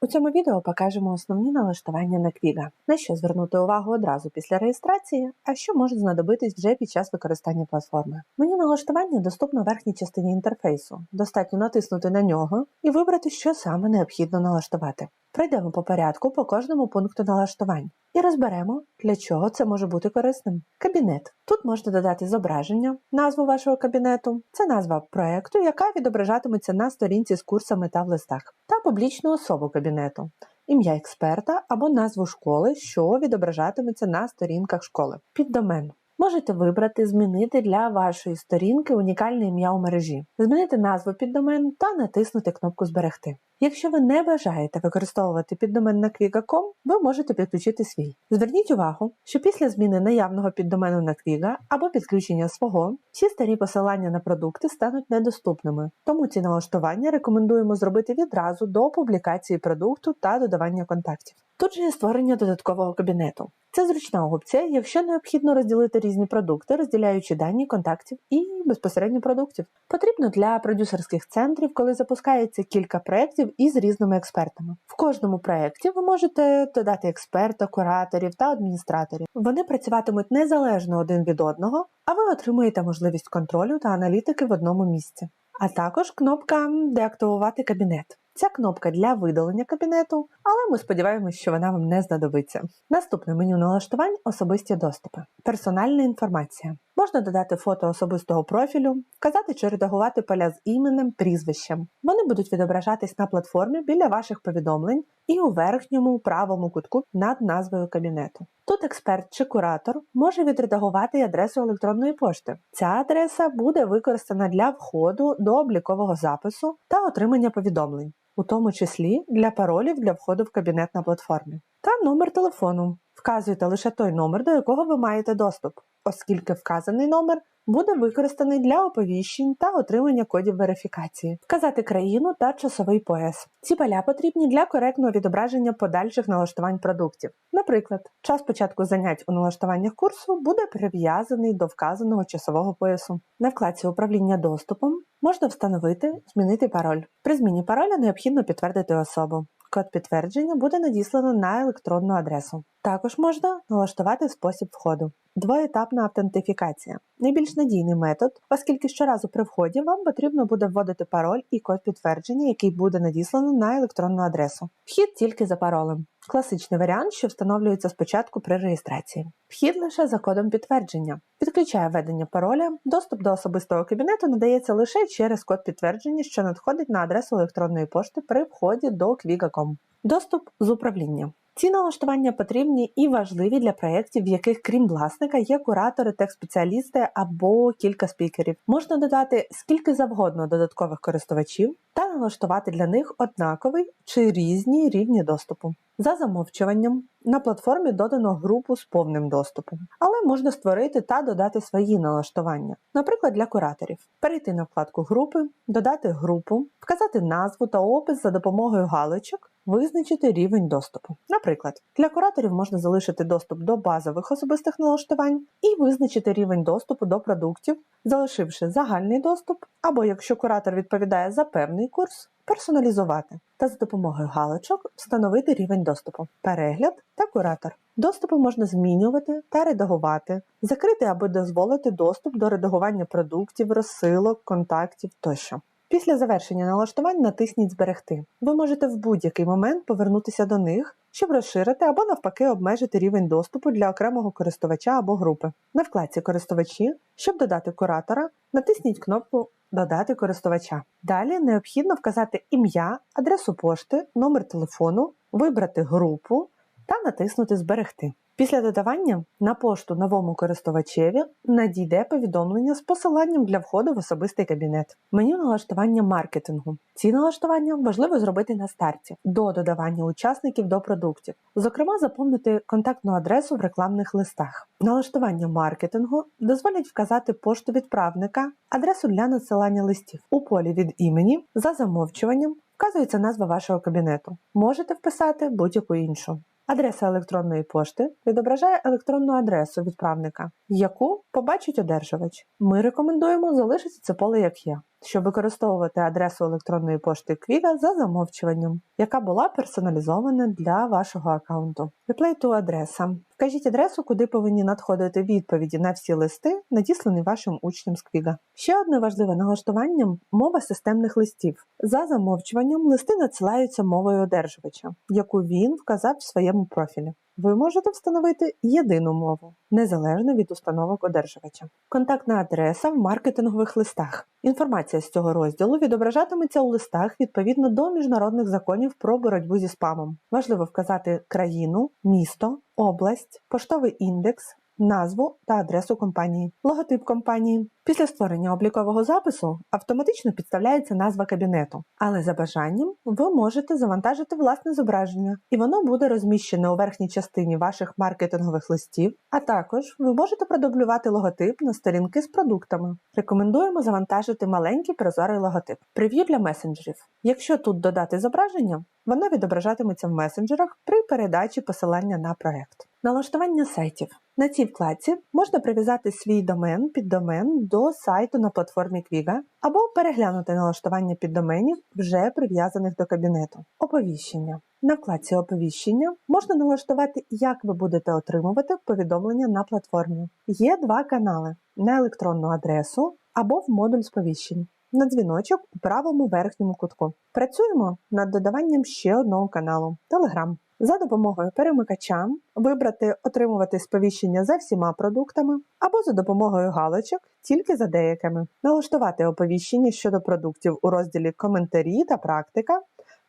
У цьому відео покажемо основні налаштування на Квіга, на що звернути увагу одразу після реєстрації, а що може знадобитись вже під час використання платформи. Меню налаштування доступно в верхній частині інтерфейсу. Достатньо натиснути на нього і вибрати, що саме необхідно налаштувати. Пройдемо по порядку по кожному пункту налаштувань і розберемо, для чого це може бути корисним. Кабінет. Тут можна додати зображення, назву вашого кабінету, це назва проекту, яка відображатиметься на сторінці з курсами та в листах, та публічну особу кабінету, ім'я експерта або назву школи, що відображатиметься на сторінках школи. Піддомен. Можете вибрати змінити для вашої сторінки унікальне ім'я у мережі, змінити назву піддомену та натиснути кнопку Зберегти. Якщо ви не бажаєте використовувати піддомен на Quiga.com, ви можете підключити свій. Зверніть увагу, що після зміни наявного піддомену на Quiga або підключення свого, всі старі посилання на продукти стануть недоступними, тому ці налаштування рекомендуємо зробити відразу до публікації продукту та додавання контактів. Тут же є створення додаткового кабінету. Це зручна опція, якщо необхідно розділити різні продукти, розділяючи дані контактів і безпосередньо продуктів. Потрібно для продюсерських центрів, коли запускається кілька проєктів із різними експертами. В кожному проєкті ви можете додати експерта, кураторів та адміністраторів. Вони працюватимуть незалежно один від одного, а ви отримуєте можливість контролю та аналітики в одному місці. А також кнопка Деактивувати кабінет. Ця кнопка для видалення кабінету, але ми сподіваємось, що вона вам не знадобиться. Наступне меню налаштувань особисті доступи. Персональна інформація. Можна додати фото особистого профілю, вказати чи редагувати поля з іменем, прізвищем. Вони будуть відображатись на платформі біля ваших повідомлень і у верхньому правому кутку над назвою кабінету. Тут експерт чи куратор може відредагувати адресу електронної пошти. Ця адреса буде використана для входу до облікового запису та отримання повідомлень, у тому числі для паролів для входу в кабінет на платформі. Та номер телефону. Вказуйте лише той номер, до якого ви маєте доступ, оскільки вказаний номер буде використаний для оповіщень та отримання кодів верифікації, вказати країну та часовий пояс. Ці поля потрібні для коректного відображення подальших налаштувань продуктів. Наприклад, час початку занять у налаштуваннях курсу буде прив'язаний до вказаного часового поясу. На вкладці управління доступом можна встановити змінити пароль. При зміні пароля необхідно підтвердити особу. Код підтвердження буде надіслано на електронну адресу. Також можна налаштувати спосіб входу. Двоетапна автентифікація найбільш надійний метод, оскільки щоразу при вході вам потрібно буде вводити пароль і код підтвердження, який буде надіслано на електронну адресу. Вхід тільки за паролем. Класичний варіант, що встановлюється спочатку при реєстрації. Вхід лише за кодом підтвердження. Підключає введення пароля. Доступ до особистого кабінету надається лише через код підтвердження, що надходить на адресу електронної пошти при вході до Quiga.com. Доступ з управління. Ці налаштування потрібні і важливі для проєктів, в яких, крім власника, є куратори, текст-спеціалісти або кілька спікерів. Можна додати скільки завгодно додаткових користувачів та налаштувати для них однаковий чи різні рівні доступу. За замовчуванням на платформі додано групу з повним доступом, але можна створити та додати свої налаштування, наприклад, для кураторів, перейти на вкладку групи, додати групу, вказати назву та опис за допомогою галочок. Визначити рівень доступу. Наприклад, для кураторів можна залишити доступ до базових особистих налаштувань і визначити рівень доступу до продуктів, залишивши загальний доступ, або якщо куратор відповідає за певний курс, персоналізувати та за допомогою галочок встановити рівень доступу, перегляд та куратор. Доступи можна змінювати та редагувати, закрити або дозволити доступ до редагування продуктів, розсилок, контактів тощо. Після завершення налаштувань натисніть Зберегти. Ви можете в будь-який момент повернутися до них, щоб розширити або навпаки обмежити рівень доступу для окремого користувача або групи. На вкладці Користувачі, щоб додати куратора, натисніть кнопку Додати користувача. Далі необхідно вказати ім'я, адресу пошти, номер телефону, вибрати групу та натиснути Зберегти. Після додавання на пошту новому користувачеві надійде повідомлення з посиланням для входу в особистий кабінет. Меню налаштування маркетингу. Ці налаштування важливо зробити на старті до додавання учасників до продуктів, зокрема, заповнити контактну адресу в рекламних листах. Налаштування маркетингу дозволять вказати пошту відправника, адресу для надсилання листів у полі від імені за замовчуванням. Вказується назва вашого кабінету. Можете вписати будь-яку іншу. Адреса електронної пошти відображає електронну адресу відправника, яку побачить одержувач. Ми рекомендуємо залишити це поле як є. Щоб використовувати адресу електронної пошти Quiga за замовчуванням, яка була персоналізована для вашого аккаунту. Replay to адреса. Вкажіть адресу, куди повинні надходити відповіді на всі листи, надіслані вашим учням з Quiga. Ще одне важливе налаштування мова системних листів. За замовчуванням листи надсилаються мовою одержувача, яку він вказав в своєму профілі. Ви можете встановити єдину мову, незалежно від установок одержувача. Контактна адреса в маркетингових листах. Інформація з цього розділу відображатиметься у листах відповідно до міжнародних законів про боротьбу зі спамом. Важливо вказати країну, місто, область, поштовий індекс, назву та адресу компанії, логотип компанії. Після створення облікового запису автоматично підставляється назва кабінету, але за бажанням ви можете завантажити власне зображення, і воно буде розміщене у верхній частині ваших маркетингових листів. А також ви можете продублювати логотип на сторінки з продуктами. Рекомендуємо завантажити маленький прозорий логотип. Прев'ю для месенджерів. Якщо тут додати зображення, воно відображатиметься в месенджерах при передачі посилання на проект. Налаштування сайтів. На цій вкладці можна прив'язати свій домен під домен до сайту на платформі Quiga або переглянути налаштування піддоменів, вже прив'язаних до кабінету. Оповіщення. На вкладці оповіщення можна налаштувати, як ви будете отримувати повідомлення на платформі. Є два канали на електронну адресу або в модуль сповіщень. На дзвіночок у правому верхньому кутку. Працюємо над додаванням ще одного каналу Telegram. За допомогою перемикача вибрати отримувати сповіщення за всіма продуктами або за допомогою галочок тільки за деякими, налаштувати оповіщення щодо продуктів у розділі Коментарі та практика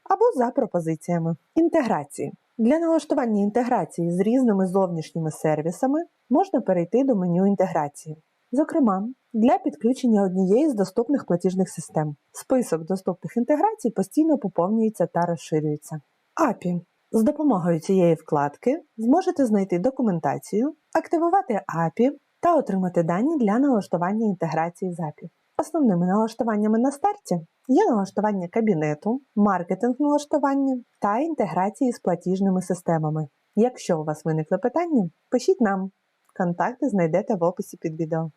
або за пропозиціями. Інтеграції. Для налаштування інтеграції з різними зовнішніми сервісами можна перейти до меню інтеграції. Зокрема, для підключення однієї з доступних платіжних систем. Список доступних інтеграцій постійно поповнюється та розширюється. API. З допомогою цієї вкладки зможете знайти документацію, активувати API та отримати дані для налаштування інтеграції з API. Основними налаштуваннями на старті є налаштування кабінету, маркетинг налаштування та інтеграції з платіжними системами. Якщо у вас виникли питання, пишіть нам. Контакти знайдете в описі під відео.